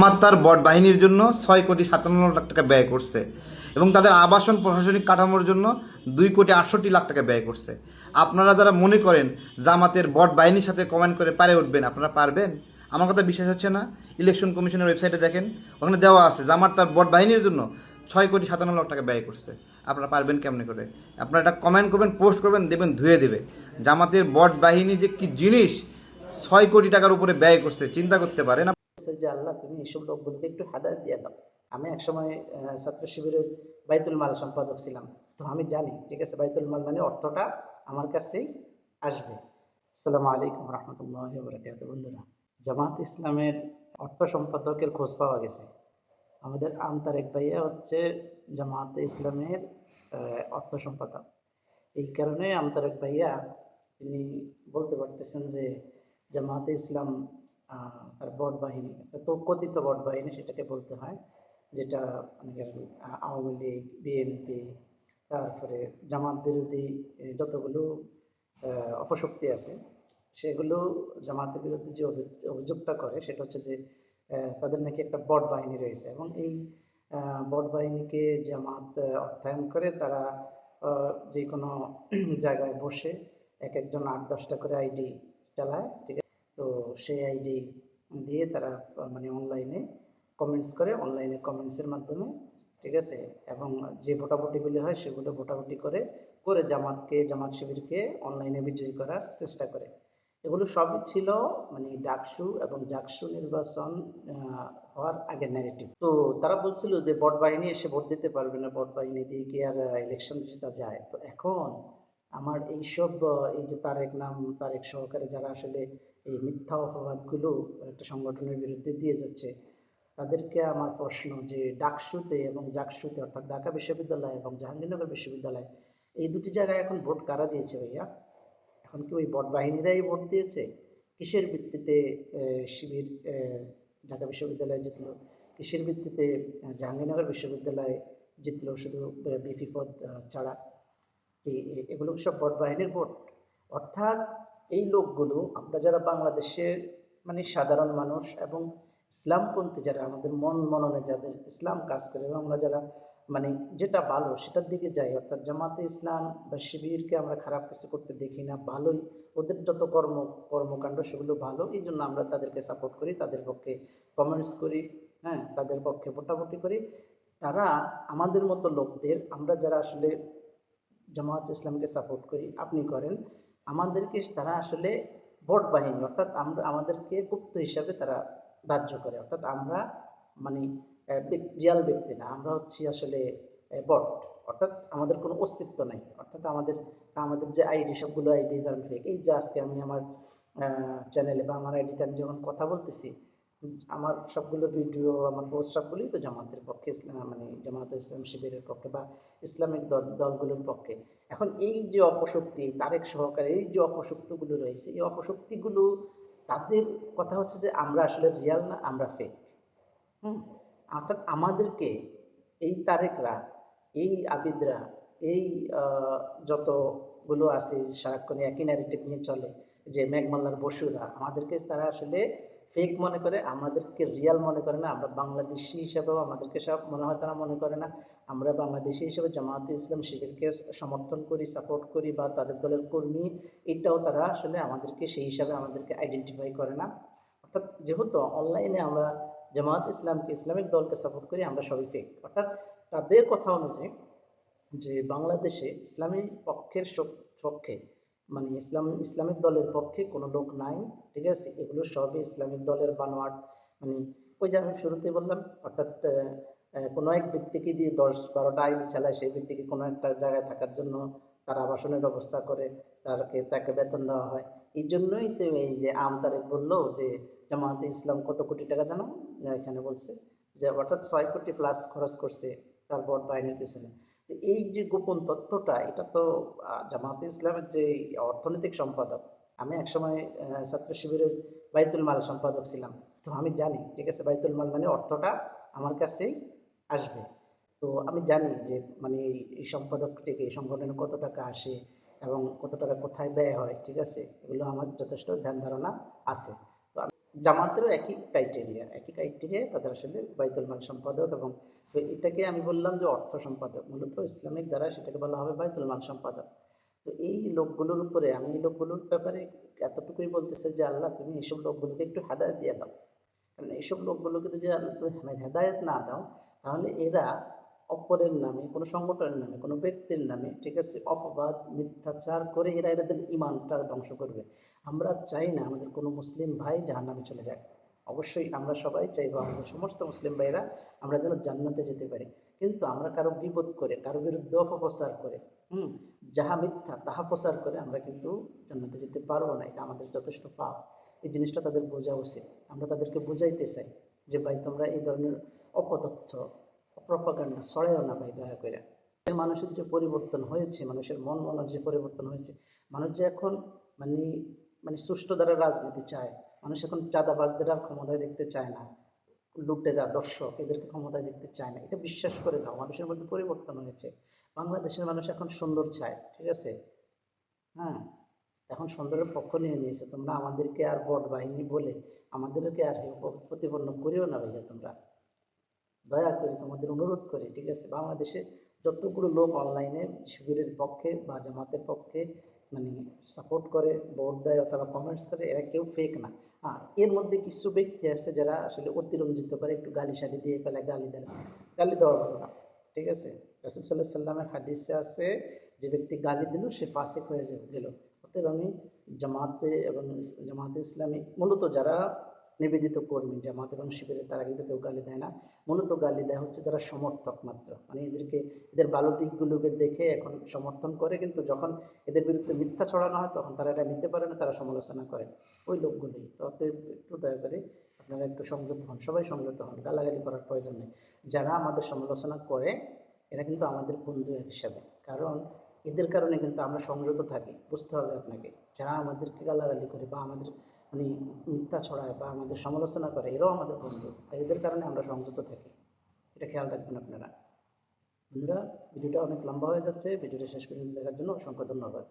আমার তার বট বাহিনীর জন্য ছয় কোটি সাতান্ন লাখ টাকা ব্যয় করছে এবং তাদের আবাসন প্রশাসনিক কাঠামোর জন্য দুই কোটি আটষট্টি লাখ টাকা ব্যয় করছে। আপনারা যারা মনে করেন জামাতের বট বাহিনীর সাথে কমেন্ট করে পারে উঠবেন, আপনারা পারবেন? আমার কথা বিশ্বাস হচ্ছে না। ইলেকশন কমিশনের ওয়েবসাইটে দেখেন, ওখানে দেওয়া আছে, জামাত তার বট বাহিনীর জন্য ছয় কোটি সাতান্ন লাখ টাকা ব্যয় করছে। আপনারা পারবেন কেমনে করে? আপনারা এটা কমেন্ট করবেন পোস্ট করবেন দেখবেন ধুয়ে দেবে। জামাতের বট বাহিনী যে কি জিনিস, ছয় কোটি টাকার উপরে ব্যয় করছে, চিন্তা করতে পারেন যে, আল্লাহ, তুমি এইসব লোকগুলোকে একটু হাদায়ত দিয়ে দাও। আমি একসময় ছাত্র শিবিরের বাইতুল মাল সম্পাদক ছিলাম। তো আমি জানি, ঠিক আছে, বাইতুল মাল মানে অর্থটা আমার কাছেই আসবে। আসসালামু আলাইকুম রহমতুল্লাহ বন্ধুরা জামাত ইসলামের অর্থ সম্পাদকের খোঁজ পাওয়া গেছে। আমাদের আন্তারেক ভাইয়া হচ্ছে জামাত ইসলামের অর্থ সম্পাদক। এই কারণে আন্তারেক ভাইয়া তিনি বলতে পারতেছেন যে জামাতে ইসলাম বট বাহিনী। তো কথিত বট বাহিনী সেটাকে বলতে হয় যেটা আহ, আওয়ামী লীগ বিএনপি তারপরে জামাত বিরোধী যতগুলো অপশক্তি আছে সেগুলো জামাতের বিরুদ্ধে যে অভি- অভিযোগটা করে সেটা হচ্ছে যে তাদের নাকি একটা বট বাহিনী রয়েছে। এবং এই বট বাহিনীকে জামাত অর্থায়ন করে তারা যে কোনো জায়গায় বসে এক একজন আট দশটা করে আইডি চালায় ঠিক আছে? তো সেই আইডি দিয়ে তারা মানে অনলাইনে কমেন্টস করে অনলাইনে কমেন্টসের মাধ্যমে, ঠিক আছে? এবং যে ভোটাভুটিগুলি হয়, সেগুলো ভোটাভুটি করে করে জামাতকে, জামাত শিবিরকে অনলাইনে বিজয়ী করার চেষ্টা করে। এগুলো সবই ছিল মানে ডাকসু এবং জাকসু নির্বাচন হওয়ার আগে ন্যারেটিভ তো তারা বলছিল যে ভোট বাহিনী এসে ভোট দিতে পারবে না, ভোট বাহিনী দিয়ে কি আর ইলেকশন জেতা যায়? তো এখন আমার এইসব এই যে তারেক নাম, তারেক সহকারে যারা আসলে এই মিথ্যা অপবাদগুলো একটা সংগঠনের বিরুদ্ধে দিয়ে যাচ্ছে। তাদেরকে আমার প্রশ্ন যে ডাকসুতে এবং জাকসুতে অর্থাৎ ঢাকা বিশ্ববিদ্যালয় এবং জাহাঙ্গীরনগর বিশ্ববিদ্যালয়, এই দুটি জায়গায় এখন ভোট কারা দিয়েছে ভাইয়া? এখন কি ওই ভোট বাহিনীরাই ভোট দিয়েছে? কিসের ভিত্তিতে শিবির ঢাকা বিশ্ববিদ্যালয়ে জিতলো? কিসের ভিত্তিতে জাহাঙ্গীরনগর বিশ্ববিদ্যালয়ে জিতলো শুধু বিপি পদ ছাড়া? এগুলো সব ভোট বাহিনীর ভোট? অর্থাৎ এই লোকগুলো, আমরা যারা বাংলাদেশের মানে সাধারণ মানুষ এবং ইসলামপন্থী যারা আমাদের মন মননে যাদের ইসলাম কাজ করে এবং আমরা যারা মানে যেটা ভালো সেটার দিকে যাই, অর্থাৎ জামাতে ইসলাম বা শিবিরকে আমরা খারাপ কিছু করতে দেখি না, ভালোই ওদের যত কর্ম, কর্মকাণ্ড সেগুলো ভালো, এই জন্য আমরা তাদেরকে সাপোর্ট করি, তাদের পক্ষে কমেন্টস করি হ্যাঁ তাদের পক্ষে ভোটাভুটি করি। তারা আমাদের মতো লোকদের, আমরা যারা আসলে জামাত ইসলামকে সাপোর্ট করি, আপনি করেন আমাদেরকে তারা আসলে ভোট বাহিনী, অর্থাৎ আমরা, আমাদেরকে গুপ্ত হিসাবে তারা ধার্য করে। অর্থাৎ আমরা মানে রিয়াল ব্যক্তি না, আমরা হচ্ছি আসলে বট। অর্থাৎ আমাদের কোনো অস্তিত্ব নাই। অর্থাৎ আমাদের আমাদের যে আইডি, সবগুলো আইডি ধরেন এই যে আজকে আমি আমার চ্যানেলে বা আমার আইডিতে আমি যখন কথা বলতেছি আমার সবগুলো ভিডিও, আমার পোস্ট সবগুলোই তো জামাতের পক্ষে, ইসলাম মানে জামাতে ইসলাম শিবিরের পক্ষে বা ইসলামিক দল, দলগুলোর পক্ষে। এখন এই যে অপশক্তি, তারেক সহকারে এই যে অপশক্তিগুলো রয়েছে, এই অপশক্তিগুলো তাদের কথা হচ্ছে যে আমরা আসলে রিয়াল না, আমরা ফেক হুম? অর্থাৎ আমাদেরকে এই তারেকরা, এই আবিদরা, এই যতগুলো আছে সারাক্ষণ একই ন্যারেটিভ নিয়ে চলে, যে মেঘমাল্লার বসুরা, আমাদেরকে তারা আসলে ফেক মনে করে, আমাদেরকে রিয়াল মনে করে না। আমরা বাংলাদেশি হিসাবেও আমাদেরকে সব মনে হয় তারা মনে করে না। আমরা বাংলাদেশি হিসেবে জামায়াতে ইসলাম শিবিরকে সমর্থন করি সাপোর্ট করি বা তাদের দলের কর্মী, এটাও তারা আসলে আমাদেরকে সেই হিসাবে আমাদেরকে আইডেন্টিফাই করে না। অর্থাৎ যেহেতু অনলাইনে আমরা জামায়াত ইসলামকে, ইসলামিক দলকে সাপোর্ট করি, আমরা সবই ফেক অর্থাৎ তাদের কথা অনুযায়ী যে বাংলাদেশে ইসলামী পক্ষের পক্ষে মানে ইসলাম, ইসলামিক দলের পক্ষে কোনো লোক নাই, ঠিক আছে? এগুলো সবই ইসলামিক দলের বানোয়াট। মানে ওই যে আমি শুরুতে বললাম, অর্থাৎ কোনো এক ব্যক্তিকে দিয়ে দশ বারোটা আইডি চালায়, সেই ব্যক্তিকে কোনো একটা জায়গায় থাকার জন্য তার আবাসনের ব্যবস্থা করে তাকে তাকে বেতন দেওয়া হয়। এই জন্যই তো এই যে আম তারেক বলল যে, জামায়াতে ইসলাম কত কোটি টাকা জানো? এখানে বলছে যে, অর্থাৎ ছয় কোটি প্লাস খরচ করছে তার ভোট বাহিনীর পিছনে। এই যে গোপন তথ্যটা এটা তো জামাতে ইসলামের যে অর্থনৈতিক সম্পাদক, আমি একসময় ছাত্র শিবিরের বাইতুল মাল সম্পাদক ছিলাম। তো আমি জানি, ঠিক আছে, বাইতুল মাল মানে অর্থটা আমার কাছেই আসবে। তো আমি জানি যে মানে এই- সম্পাদক থেকে এই সংগঠনে কত টাকা আসে এবং কত টাকা কোথায় ব্যয় হয়, ঠিক আছে, এগুলো আমার যথেষ্ট ধ্যান ধারণা আছে। জামাতেরও একই ক্রাইটেরিয়া একই ক্রাইটেরিয়া তাদের আসলে বাইতুল মাল সম্পাদক এবং এটাকে আমি বললাম যে অর্থ সম্পাদক। মূলত ইসলামিক দ্বারা সেটাকে বলা হবে বাইতুল মাল সম্পাদক। তো এই লোকগুলোর উপরে, আমি এই লোকগুলোর ব্যাপারে এতটুকুই বলতেছে যে আল্লাহ তুমি এইসব লোকগুলোকে একটু হেদায়ত দিয়ে দাও। কারণ এইসব লোকগুলোকে যদি তুমি হেদায়ত না দাও, তাহলে এরা অপরের নামে, কোনো সংগঠনের নামে, কোনো ব্যক্তির নামে, ঠিক আছে, অপবাদ, মিথ্যাচার করে এরা এদের ইমানটা ধ্বংস করবে। আমরা চাই না আমাদের কোনো মুসলিম ভাই যাহার নামে চলে যাক। অবশ্যই আমরা সবাই চাইব আমাদের সমস্ত মুসলিম ভাইরা আমরা যেন জান্নাতে যেতে পারি। কিন্তু আমরা কারও বিপদ করে, কারও বিরুদ্ধে অপপ্রচার করে, হুম, যাহা মিথ্যা তাহা প্রচার করে আমরা কিন্তু জান্নাতে যেতে পারব না। এটা আমাদের যথেষ্ট পাপ। এই জিনিসটা তাদের বোঝা উচিত। আমরা তাদেরকে বোঝাইতে চাই যে, ভাই, তোমরা এই ধরনের অপতথ্য অপ্রপাগান্ডা ছড়াইও না ভাই, দয়া করে। মানুষের যে পরিবর্তন হয়েছে, মানুষের মন মনের যে পরিবর্তন হয়েছে, মানুষ যে এখন মানে মানে সুষ্ঠু দ্বারা রাজনীতি চায়, মানুষ এখন চাঁদাবাজদের আর ক্ষমতায় দেখতে চায় না লুটেরা দর্শক, এদেরকে ক্ষমতায় দেখতে চায় না, এটা বিশ্বাস করে দাও মানুষের মধ্যে পরিবর্তন হয়েছে। বাংলাদেশের মানুষ এখন সুন্দর চায়, ঠিক আছে? হ্যাঁ এখন সুন্দরের পক্ষ নিয়ে নিয়েছে, তোমরা আমাদেরকে আর বট বাহিনী বলে আমাদেরকে আর প্রতিপন্ন করিও না ভাইয়া তোমরা। দয়া করে তোমাদের অনুরোধ করি, ঠিক আছে? বাংলাদেশে যতগুলো লোক অনলাইনে শিবিরের পক্ষে বা জামাতের পক্ষে মানে সাপোর্ট করে, ভোট দেয় অথবা কমেন্টস করে, এরা কেউ ফেক না। হ্যাঁ এর মধ্যে কিছু ব্যক্তি আছে যারা আসলে অতিরঞ্জিত করে, একটু গালি সালি দিয়ে ফেলে, গালি দেয়, গালি দেওয়া ভালো না, ঠিক আছে? রসুল সাল্লাহ সাল্লামের হাদিসে আছে, যে ব্যক্তি গালি দিল, সে ফাসিক হয়ে গেল। অতএব আমি জামাতে এবং জামাতে ইসলামী, মূলত যারা নিবেদিত কর্মী জামাত এবং শিবিরে তারা কিন্তু কেউ গালি দেয় না। মূলত গালি দেয় হচ্ছে যারা সমর্থক মাত্র। মানে এদেরকে, এদের ভালো দিকগুলোকে দেখে এখন সমর্থন করে, কিন্তু যখন এদের বিরুদ্ধে মিথ্যা ছড়ানো হয়, তখন তারা এটা নিতে পারে না, তারা সমালোচনা করে। ওই লোকগুলোই। তো একটু দয়া করে আপনারা একটু সংযত হন। সবাই সংযত হন। গালাগালি করার প্রয়োজন নেই। যারা আমাদের সমালোচনা করে, এরা কিন্তু আমাদের বন্ধু হিসাবে। কারণ এদের কারণে কিন্তু আমরা সংযত থাকি। বুঝতে হবে আপনাকে। যারা আমাদেরকে গালাগালি করে বা আমাদের মানে মিথ্যা ছড়ায় বা আমাদের সমালোচনা করে, এরাও আমাদের বন্ধু। এদের কারণে আমরা সংযত থাকি। এটা খেয়াল রাখবেন আপনারা। বন্ধুরা, ভিডিওটা অনেক লম্বা হয়ে যাচ্ছে। ভিডিওটা শেষ পর্যন্ত দেখার জন্য অসংখ্য ধন্যবাদ।